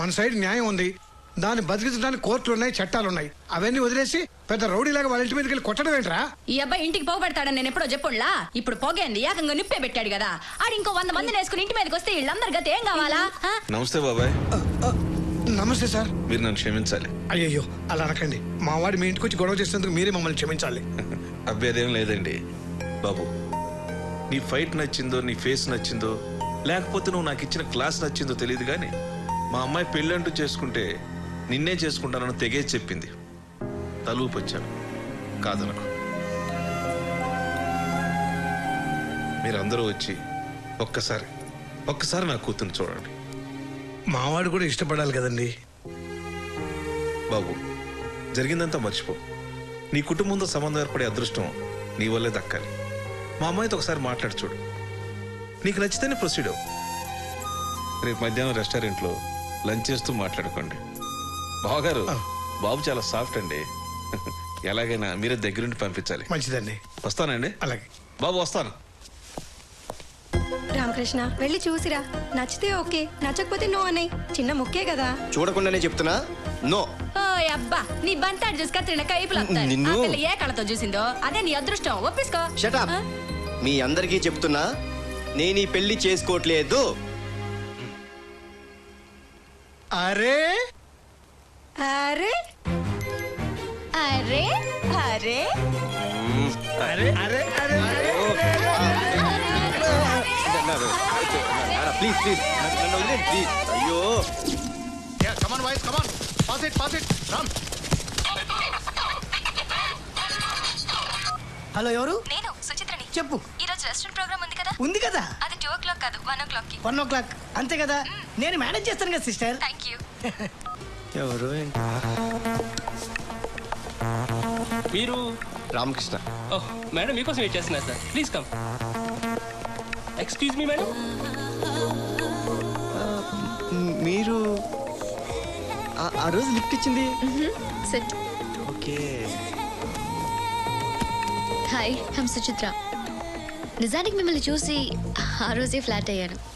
మన సైడ్ న్యాయం ఉంది. దాన్ని బతికించడానికి కోర్టులు ఉన్నాయి చట్టాలు ఉన్నాయి. అవన్నీ వదిలేసి పెద్ద రౌడీలాగా వాళ్ళ ఇంటి మీదకి వెళ్ళి కొట్టడం ఏంట్రా? ఈ అబ్బాయి ఇంటికి పోగబెడతాడని నేను ఎప్పుడో చెప్పుండ్లా? ఇప్పుడు పోగేంది ఏకంగా నిప్పే పెట్టాడు కదా. ఆడు ఇంకో వంద మందిని వేసుకుని ఇంటి మీదకి వస్తే వీళ్ళందరి గతి ఏం కావాలా? ఆ? నమస్తే బాబాయ్. నమస్తే సార్. మీరు నన్ను క్షమించాలి. అయ్యయ్యో అలా అనకండి. మా వాడు మీ ఇంటికి వచ్చి గొడవ చేసేందుకు మీరే మమ్మల్ని క్షమించాలి. అభ్యర్థం లేదండి. బాబు నీ ఫైట్ నచ్చిందో నీ ఫేస్ నచ్చిందో లేకపోతే నువ్వు నాకు ఇచ్చిన క్లాస్ నచ్చిందో తెలియదు కానీ మా అమ్మాయి పెళ్ళంటూ చేసుకుంటే నిన్నే చేసుకుంటానని తెగే చెప్పింది. తలూపు వచ్చాను. కాదనకు. మీరందరూ వచ్చి ఒక్కసారి ఒక్కసారి నా కూతుర్ని చూడండి. మా వాడు కూడా ఇష్టపడాలి కదండి. బాబు జరిగిందంతా మర్చిపో. నీ కుటుంబంతో సంబంధం ఏర్పడే అదృష్టం నీ వల్లే దక్కాలి. మా అమ్మాయితో ఒకసారి మాట్లాడి చూడు. నీకు నచ్చితేనే ప్రొసీడ్ అవ్వు. రేపు మధ్యాహ్నం రెస్టారెంట్లో లంచ్ చేస్తూ మాట్లాడుకోండి. బావగారు బాబు చాలా సాఫ్ట్ అండి. ఎలాగైనా మీరే దగ్గరుండి పంపించాలి. మంచిదండి. వస్తానండి? అలాగే. బాబు వస్తాను. రామకృష్ణ వెళ్ళి చూసిరా. నచ్చితే ఓకే నచ్చకపోతే నో అన్నయ్య. చిన్న ముక్కే కదా. చూడకుండానే చెప్తున్నా నో. అబ్బా నీ బంతాడు చూసి కత్తిరిన కైపులు నిన్ను- ఏ కళతో చూసిందో అదే నీ అదృష్టం. షటప్ ఆ? మీ అందరికీ చెప్తున్నా నేను ఈ పెళ్ళి చేసుకోవట్లేదు. అరే అరే అరే అరే అరే అరే అరే ప్లీజ్ ప్లీజ్ నన్ను ప్లీజ్ అయ్యో boys, come on. Pass it, pass it. Come. Hello ఎవరు నేను సుచిత్రని చెప్పు ఈ రోజు రెస్టారెంట్ ప్రోగ్రామ్ ఉంది కదా ఉంది కదా అది టూ ఓ క్లాక్ కాదు వన్ ఓ క్లాక్కి వన్ ఓ క్లాక్ అంతే కదా నేను మేనేజ్ చేస్తాను కదా సిస్టర్. థ్యాంక్ యూ ఎవరు? మీరు? రామకృష్ణ. ఓహ్ మేడం మీకోసం వెయిట్ చేస్తున్నా sir. Please come. Excuse me madam. మీరు ఆ- ఆ రోజు లిఫ్ట్ ఇచ్చింది? Set okay. Hi hmm Suchitra. నిజానికి మిమ్మల్ని చూసి ఆ రోజే ఫ్లాట్ అయ్యాను.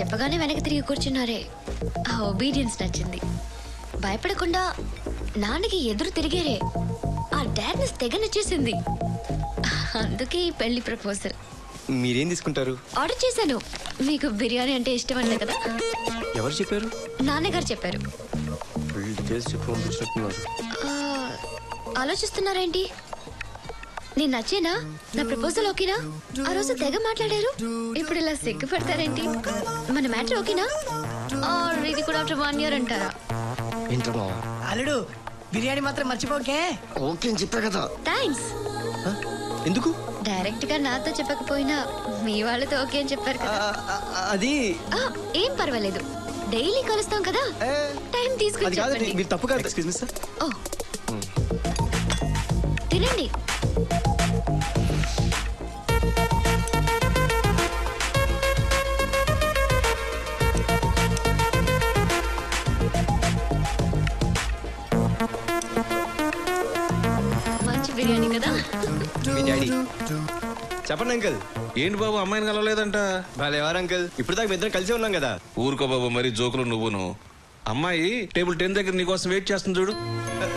చెప్పగానే వెనక్కి తిరిగి కూర్చున్నారే. ఆ ఒబీడియన్స్ నచ్చింది. భయపడకుండా నాన్నకి ఎదురు తిరిగారే. ఆ డాడ్నెస్ తెగ నచ్చేసింది అందుకే ఈ పెళ్ళి ప్రపోజల్ మీరేం తీసుకుంటారు? ఆర్డర్ చేశాను. మీకు బిర్యానీ అంటే ఇష్టం అంట కదా? ఎవరు చెప్పారు? నాన్నగారు చెప్పారు. ఆ, ఆలోచిస్తున్నారేంటి? నేను నచ్చేనా నా ప్రపోజల్ ఓకేనా? ఆ రోజు తెగ మాట్లాడారు. ఇప్పుడు ఇలా సిగ్గుపడతారేంటి? మన మ్యాటర్ ఓకేనా? ఆర్ ఇది కూడా ఆఫ్టర్ వన్ ఇయర్ అంటారా? ఏంటమ్మా అల్లుడు బిర్యానీ మాత్రం మర్చిపోకే. ఓకే అని చెప్పా కదా. థ్యాంక్స్? ఎందుకు? డైరెక్ట్గా నాతో చెప్పకపోయినా మీ వాళ్ళతో ఓకే అని చెప్పారు కదా. అది ఆ, ఏం పర్వాలేదు. డైలీ కలుస్తాం కదా. టైం తీసుకుని మీరు తప్పు కాదు. Excuse me sir oh. తినండి. బిర్యానీ కదా? మీ డాడీ. చెప్పండి అంకుల్. ఏంటి బాబు అమ్మాయిని కలవలేదంట? ఎవరు అంకుల్. ఇప్పుడు దాకా ఇద్దరం కలిసి ఉన్నాం కదా. ఊరుకో బాబు మరి జోకులు నువ్వును. అమ్మాయి టేబుల్ టెన్ దగ్గర నీకోసం వెయిట్ చేస్తుంది చూడు.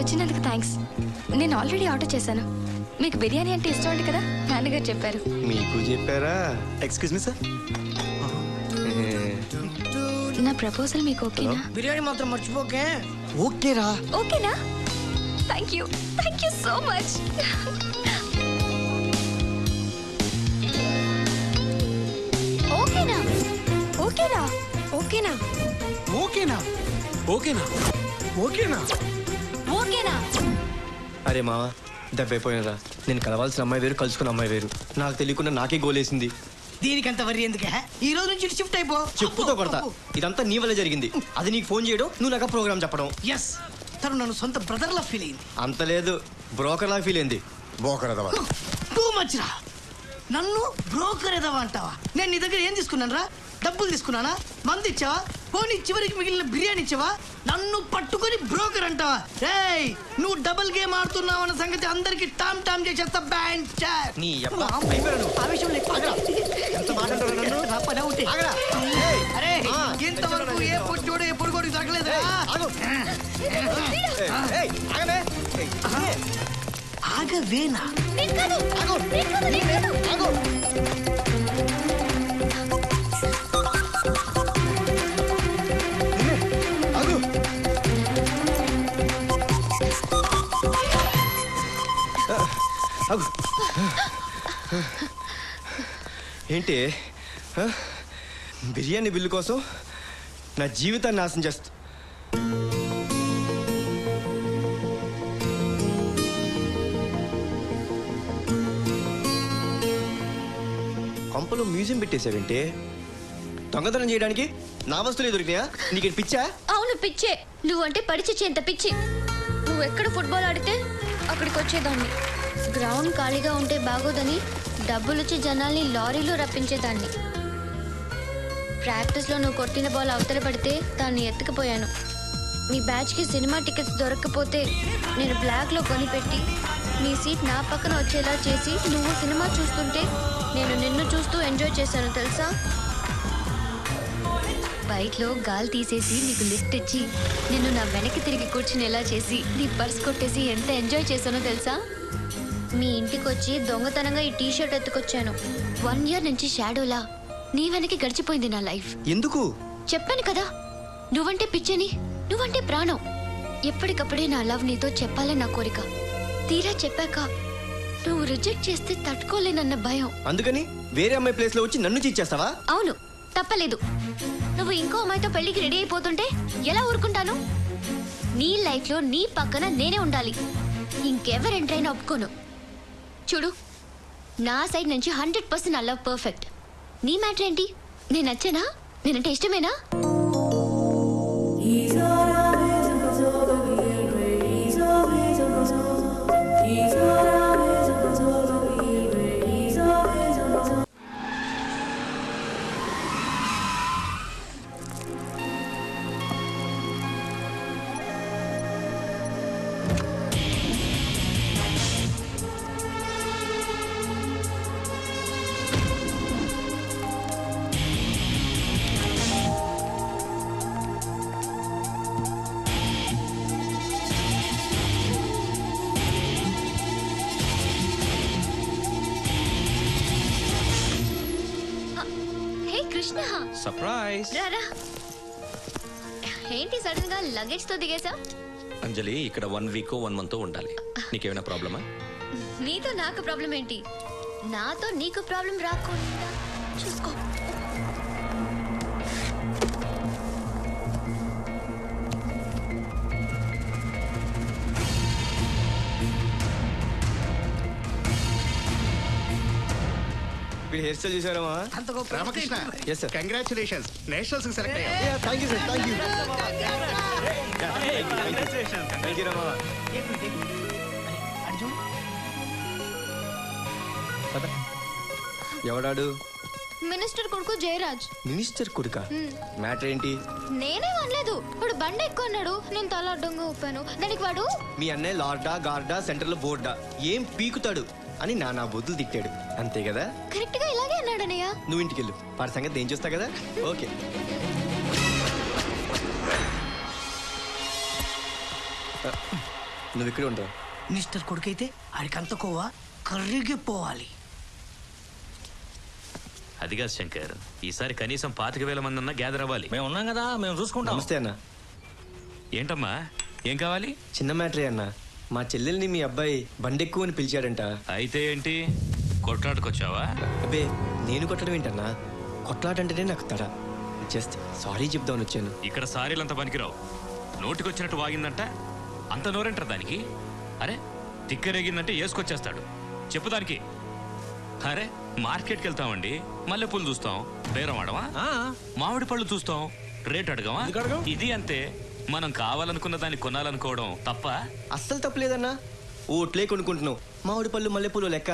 వచ్చినందుకు థ్యాంక్స్ నేను ఆల్రెడీ ఆర్డర్ చేశాను. మీకు బిర్యానీ అంటే ఇష్టం అండి కదా? నాన్నగారు చెప్పారు. మీకు చెప్పారా? ఎక్స్క్యూజ్ మీ సార్ నా ప్రపోజల్ మీకు ఓకేనా బిర్యానీ మాత్రం మర్చిపోకే. ఓకేరా. ఓకేనా thank you thank you so much ఓకేనా ఓకేనా ఓకేనా ఓకేనా ఓకేనా ఓకేనా ఓకేనా అరే మావా దెబ్బైపోయినరా. నేను కలవాల్సిన అమ్మాయి వేరు కలుసుకున్న అమ్మాయి వేరు. నాకు తెలియకుండా నాకే గోలేసింది. దీనికంత వరి ఎందుకే ఈ రోజు నుంచి షిఫ్ట్ అయిపో. చెప్పుతో కొడతా. ఇదంతా నీ వల్ల జరిగింది. అది నీకు ఫోన్ చేయడం నువ్వు నాకు ప్రోగ్రామ్ చెప్పడం. ఎస్ తను నన్ను సొంత బ్రదర్లా ఫీల్ అయింది. అంత లేదు. బ్రోకర్ లాగా ఫీల్ అయింది. బోకరదవా టూ మచ్ రా. నన్ను బ్రోకర్ ఎదవా అంటావా? నేను నీ దగ్గర ఏం తీసుకున్నాను రా డబ్బులు తీసుకున్నానా మంది ఇచ్చావా పోనీ చివరికి మిగిలిన బిర్యానీ ఇచ్చావా నన్ను పట్టుకొని బ్రోకర్ అంటావా రేయ్ నువ్వు డబుల్ గేమ్ ఆడుతున్నావు అన్న సంగతి అందరికి టామ్ టామ్ చేసేస్తా బ్యాండ్ చార్ నీ యబ్బ, అయిపోయాడు మాట్లాడుతున్నావు నన్ను? నా పని అవుతే. ఆగరా. ఏయ్. అరే ఆ. ఇంతవరకు ఏ పొట్టోడు ఏ పొడుగోడికి దొరకలేదు ఆగు. ఏయ్, ఏయ్, ఆగవే. ఏయ్, ఆగే. ఆగవేనా ఆగు. నిన్నే. ఆగు. ఏంటి? బిర్యానీ బిల్లు కోసం నా జీవితాన్ని నాశనం చేస్తా. కొంపలో మ్యూజియం పెట్టేశావేంటి? దొంగతనం చేయడానికి నా వస్తువులే దొరికినాయా? నీకు పిచ్చా? అవును పిచ్చే. నువ్వంటే పడిచిచ్చేంత పిచ్చి. నువ్వు ఎక్కడ ఫుట్బాల్ ఆడితే అక్కడికి వచ్చేదాన్ని గ్రౌండ్ ఖాళీగా ఉంటే బాగోదని డబ్బులుచ్చి జనాల్ని లారీలో రప్పించేదాన్ని. ప్రాక్టీస్లో నువ్వు కొట్టిన బాల్ అవతల పడితే దాన్ని ఎత్తుకుపోయాను. నీ బ్యాచ్కి సినిమా టికెట్స్ దొరకకపోతే నేను బ్లాక్లో కొనిపెట్టి నీ సీట్ నా పక్కన వచ్చేలా చేసి నువ్వు సినిమా చూస్తుంటే నేను నిన్ను చూస్తూ ఎంజాయ్ చేశాను తెలుసా? బైక్లో గాలి తీసేసి నీకు లిఫ్ట్ ఇచ్చి నిన్ను నా వెనక్కి తిరిగి కూర్చునేలా చేసి నీ పర్స్ కొట్టేసి ఎంత ఎంజాయ్ చేశానో తెలుసా? మీ ఇంటికి వచ్చి దొంగతనంగా ఈ టీ షర్ట్ ఎత్తుకొచ్చాను. వన్ ఇయర్ నుంచి షాడోలా. నీ వెనక్కి గడిచిపోయింది నా లైఫ్. ఎందుకు? చెప్పాను కదా. నువ్వంటే పిచ్చని నువ్వంటే ప్రాణం. ఎప్పటికప్పుడే నా లవ్ నీతో చెప్పాలని నా కోరిక. తీరా చెప్పాక నువ్వు రిజెక్ట్ చేస్తే తట్టుకోలేనన్న భయం. అందుకని వేరే అమ్మాయి ప్లేస్లో వచ్చి నన్ను చీచేస్తావా అవును. తప్పలేదు. నువ్వు ఇంకో అమ్మాయితో పెళ్ళికి రెడీ అయిపోతుంటే ఎలా ఊరుకుంటాను? నీ లైఫ్లో నీ పక్కన నేనే ఉండాలి. ఇంకెవరు ఎంట్రైనా ఒప్పుకోను. చూడు నా సైడ్ నుంచి హండ్రెడ్ పర్సెంట్ నా పర్ఫెక్ట్. నీ మ్యాటర్ ఏంటి? నేను నచ్చానా? నేనంటే ఇష్టమేనా? కృష్ణ. సర్ప్రైజ్ రారా ఏంటి సడన్గా లగేజ్తో దిగేసా అంజలి ఇక్కడ వన్ వీక్ వన్ మంత్ ఉండాలి. నీకేమైనా ప్రాబ్లమా? నీతో నాకు ప్రాబ్లం ఏంటి నాతో నీకు ప్రాబ్లం రాకుండా చూసుకో. హెయిర్ స్టైల్ అంత గొప్ప Ramakrishna yes sir congratulations nationals select అయ్యా thank you sir thank you thank you రమ్మా అర్జున్ ఎవడాడు? మినిస్టర్ కొడుకు జయరాజ్. మినిస్టర్ కొడుక? మ్యాటర్ ఏంటి? నేనే అనలేదు. వాడు బండి ఎక్కువ అన్నాడు. నేను తల అడ్డంగా ఊపాను. దానికి వాడు మీ అన్నయ్య లార్డా గార్డా సెంటర్లో బోర్డా. ఏం పీకుతాడు అని నా నా బుద్ధులు తిట్టాడు. అంతే కదా? కరెక్ట్గా అన్నయ్య నువ్వు ఇంటికి వెళ్ళు వాడి సంగతి ఏం చూస్తా కదా? ఓకే. నువ్వు ఇక్కడ ఉంటావు? మినిస్టర్ కొడుకైతే ఆడికి అంత కొవ్వ కర్రిగిపోవాలి అదిగా శంకర్ ఈసారి కనీసం పాతిక వేల మంది అన్నా గ్యాదర్ అవ్వాలి. మేము ఉన్నాం కదా మేము చూసుకుంటాం. నమస్తే అన్న. ఏంటమ్మా? ఏం కావాలి? చిన్న మ్యాటరే అన్న. మా చెల్లెల్ని మీ అబ్బాయి బండెక్కువ అని పిలిచాడంట. అయితే ఏంటి? కొట్లాటకొచ్చావా అబ్బే నేను కొట్టడం ఏంటన్నా? కొట్లాటంటేనే నాకు తడ. జస్ట్ సారీ చెప్దామని వచ్చాను. ఇక్కడ సారీలంత పనికిరావు. నోటికొచ్చినట్టు వాగిందంట అంత నోరేంటారు దానికి? అరే తిక్కరేగిందంటే వేసుకొచ్చేస్తాడు చెప్పు దానికి. అరే మార్కెట్కి వెళ్తామండి మల్లెపూలు చూస్తాం బేరం ఆడవా మామిడి పళ్ళు చూస్తాం రేట్ అడగవా ఇది అంతే. మనం కావాలనుకున్న దాన్ని కొనాలనుకోవడం తప్ప? అస్సలు తప్పలేదన్నా ఓట్లే కొనుక్కుంటున్నావు మామిడి పళ్ళు మల్లెపూలు లెక్క.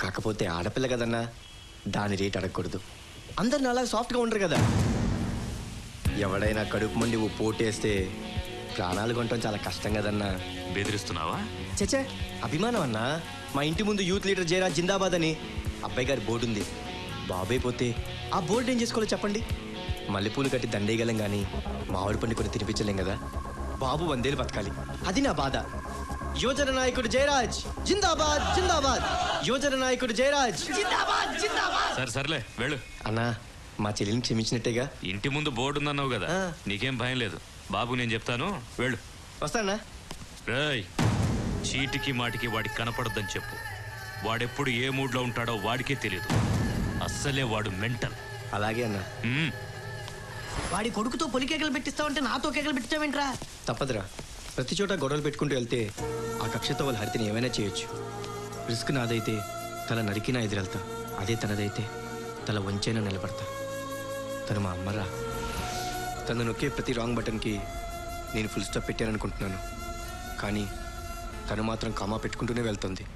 కాకపోతే ఆడపిల్ల కదన్నా దాని రేట్ అడగకూడదు. అందరు నాలా సాఫ్ట్గా ఉండరు కదా. ఎవడైనా కడుపు మండి ఓ పోటేస్తే ప్రాణాలు కొనటం చాలా కష్టం కదన్నా. బెదిరిస్తున్నావా? చచ్చే అభిమానం అన్నా. మా ఇంటి ముందు యూత్ లీడర్ జయరా జిందాబాద్ అని అబ్బాయి గారి బోర్డు ఉంది. బాబాయ్ పోతే ఆ బోర్డు ఏం చేసుకోవాలో చెప్పండి. మల్లెపూలు కట్టి దండేయగలం కానీ మామిడి పండు కొన్ని తినిపించలేం కదా. బాబు వందేలు బతకాలి. అది నా బాధ. యువజన నాయకుడు జయరాజ్ జిందాబాద్ జిందాబాద్. యువజన నాయకుడు జయరాజ్. జిందాబాద్ జిందాబాద్. సరే సర్లే వెళ్ళు. అన్నా మా చెల్లిని క్షమించినట్టేగా? ఇంటి ముందు బోర్డు ఉందన్నావు కదా ఆ. నీకేం భయం లేదు. బాబు నేను చెప్తాను. వెళ్ళు. వస్తానా రేయ్ చీటికి మాటికి వాడికి కనపడద్దని చెప్పు. వాడెప్పుడు ఏ మూడ్లో ఉంటాడో వాడికే తెలియదు అస్సలే వాడు మెంటల్. అలాగే అన్నా. వాడి కొడుకుతో పొలి కేకలు పెట్టిస్తావంటే నాతో కేకలు పెట్టిస్తావేంట్రా తప్పదురా. ప్రతి చోట గొడవలు పెట్టుకుంటూ వెళ్తే ఆ కక్షతో వాళ్ళ హరితని ఏమైనా చేయొచ్చు. రిస్క్ నాదైతే తల నరికినా ఎదురెళ్తా. అదే తనదైతే తల వంచైనా నిలబడతా. తను మా అమ్మరా తను నొక్కే ప్రతి రాంగ్ బటన్కి నేను ఫుల్ స్టాప్ పెట్టాననుకుంటున్నాను. కానీ తను మాత్రం కామా పెట్టుకుంటూనే వెళ్తుంది.